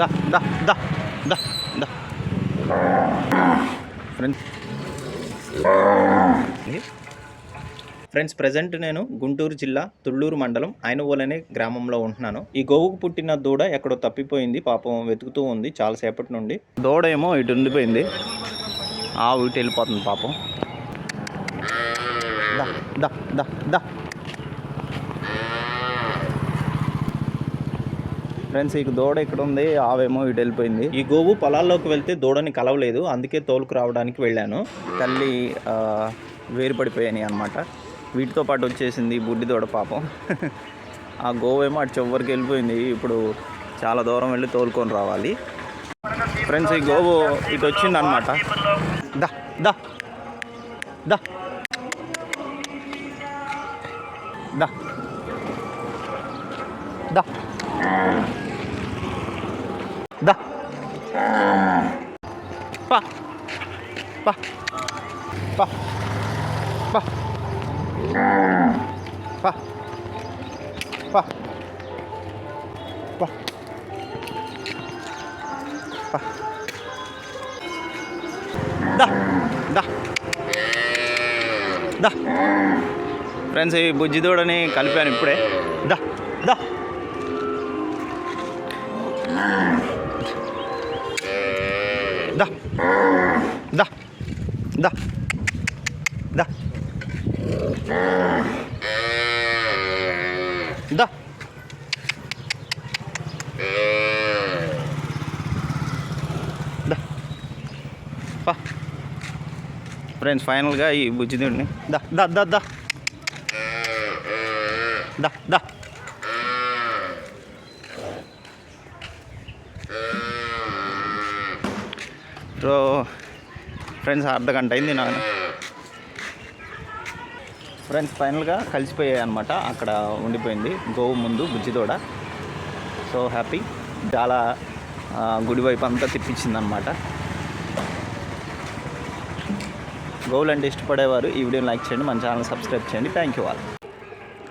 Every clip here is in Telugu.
దా దా దా దా దా ఫ్రెండ్స్ ఫ్రెండ్స్ ప్రజెంట్ నేను గుంటూరు జిల్లా తుళ్ళూరు మండలం ఆయనవోలు అనే గ్రామంలో ఉంటున్నాను. ఈ గోవుకు పుట్టిన దూడ ఎక్కడో తప్పిపోయింది పాపం వెతుకుతూ ఉంది చాలాసేపటి నుండి. దూడ ఏమో ఇటు ఉండిపోయింది. ఆవు ఇటు వెళ్ళిపోతుంది పాపం. దా దా దా దా. ఫ్రెండ్స్ ఈ దూడ ఇక్కడ ఉంది ఆవేమో ఇటు వెళ్ళిపోయింది. ఈ గోవు పొలాల్లోకి వెళ్తే దూడని కలవలేదు. అందుకే తోలుకు రావడానికి వెళ్ళాను. తల్లి ఆ, వేరు పడిపోయాయి అనమాట వీటితో పాటు వచ్చేసింది బుడ్డి దూడ పాపం. ఆ గోవు ఏమో అటు చివరికి వెళ్ళిపోయింది. ఇప్పుడు చాలా దూరం వెళ్ళి తోలుకొని రావాలి. ఫ్రెండ్స్ ఈ గోవు ఇటు వచ్చింది అనమాట దా దా దా. దా. దా. పా. పా. పా. పా. పా. పా. పా. పా. దా. దా. దా. ఫ్రెండ్స్ ఈ బుజ్జిదోడని కలిపాను ఇప్పుడే. దా. Dah. Dah. Dah. Dah. Dah. Dah. Pak. Friends ఫైనల్గా ఈ బుజ్జి దా దా దా దా దా దా సో ఫ్రెండ్స్ అర్ధ గంట అయింది నాకు ఫ్రెండ్స్ ఫైనల్గా కలిసిపోయాయి అనమాట అక్కడ ఉండిపోయింది. గోవు ముందు బుజ్జితోడ సో హ్యాపీ. చాలా గుడి వైపు అంతా తిప్పించింది అనమాట గోవులు అంటే ఇష్టపడేవారు ఈ వీడియోని లైక్ చేయండి మన ఛానల్ సబ్స్క్రైబ్ చేయండి. థ్యాంక్ యూ ఆల్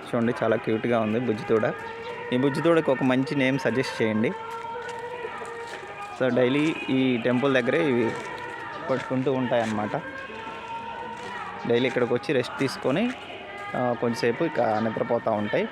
చూడండి చాలా క్యూట్గా ఉంది బుజ్జితోడ ఈ బుజ్జితోడకి ఒక మంచి నేమ్ సజెస్ట్ చేయండి. సో డైలీ ఈ టెంపుల్ దగ్గరే ఇవి పట్టుకుంటూ ఉంటాయి అన్నమాట డైలీ ఇక్కడికి వచ్చి రెస్ట్ తీసుకొని కొంచెంసేపు ఇక నిద్రపోతూ ఉంటాయి.